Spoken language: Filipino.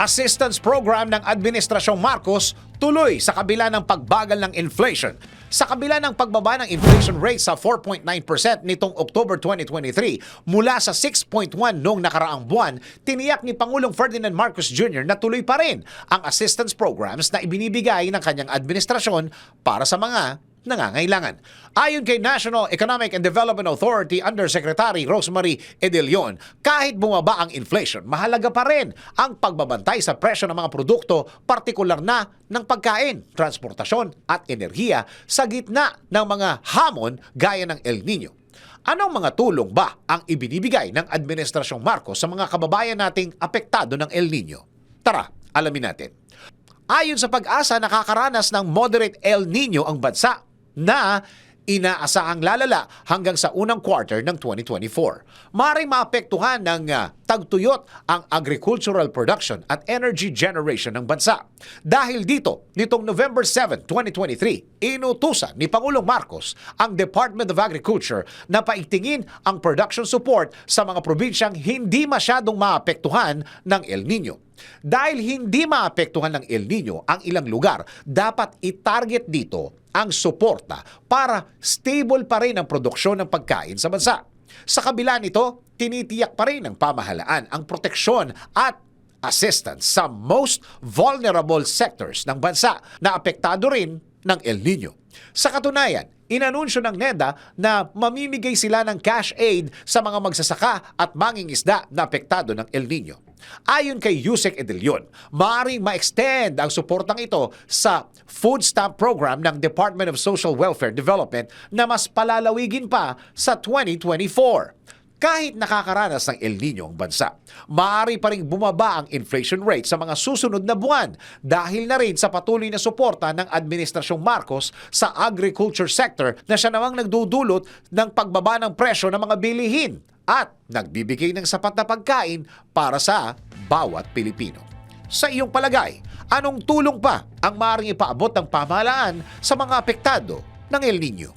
assistance program ng Administrasyong Marcos tuloy sa kabila ng pagbagal ng inflation. Sa kabila ng pagbaba ng inflation rate sa 4.9% nitong October 2023 mula sa 6.1 noong nakaraang buwan, tiniyak ni Pangulong Ferdinand Marcos Jr. na tuloy pa rin ang assistance programs na ibinibigay ng kanyang administrasyon para sa mga nangangailangan. Ayon kay National Economic and Development Authority Undersecretary Rosemary Edelion, kahit bumaba ang inflation, mahalaga pa rin ang pagbabantay sa presyo ng mga produkto, partikular na ng pagkain, transportasyon at enerhiya sa gitna ng mga hamon gaya ng El Nino. Anong mga tulong ba ang ibinibigay ng Administrasyong Marcos sa mga kababayan nating apektado ng El Nino? Tara, alamin natin. Ayon sa pag-asa, nakakaranas ng moderate El Nino ang bansa na inaasahang lalala hanggang sa unang quarter ng 2024. Maring maapektuhan ng ah, tagtuyot ang agricultural production at energy generation ng bansa. Dahil dito, nitong November 7, 2023, inutusan ni Pangulong Marcos ang Department of Agriculture na paigtingin ang production support sa mga probinsyang hindi masyadong maapektuhan ng El Nino. Dahil hindi maapektuhan ng El Nino ang ilang lugar, dapat i-target dito ang suporta para stable pa rin ang produksyon ng pagkain sa bansa. Sa kabila nito, tinitiyak pa rin ng pamahalaan ang proteksyon at assistance sa most vulnerable sectors ng bansa. Na apektado rin ng El Nino. Sa katunayan, inanunsyo ng NEDA na mamimigay sila ng cash aid sa mga magsasaka at mangingisda na apektado ng El Nino. Ayon kay Yusek Edelion, maaaring ma-extend ang suportang ito sa food stamp program ng Department of Social Welfare Development na mas palalawigin pa sa 2024. Kahit nakakaranas ng El Nino ang bansa, maaari pa rin bumaba ang inflation rate sa mga susunod na buwan dahil na rin sa patuloy na suporta ng Administrasyong Marcos sa agriculture sector na siya namang nagdudulot ng pagbaba ng presyo ng mga bilihin at nagbibigay ng sapat na pagkain para sa bawat Pilipino. Sa iyong palagay, anong tulong pa ang maaaring ipaabot ng pamahalaan sa mga apektado ng El Nino?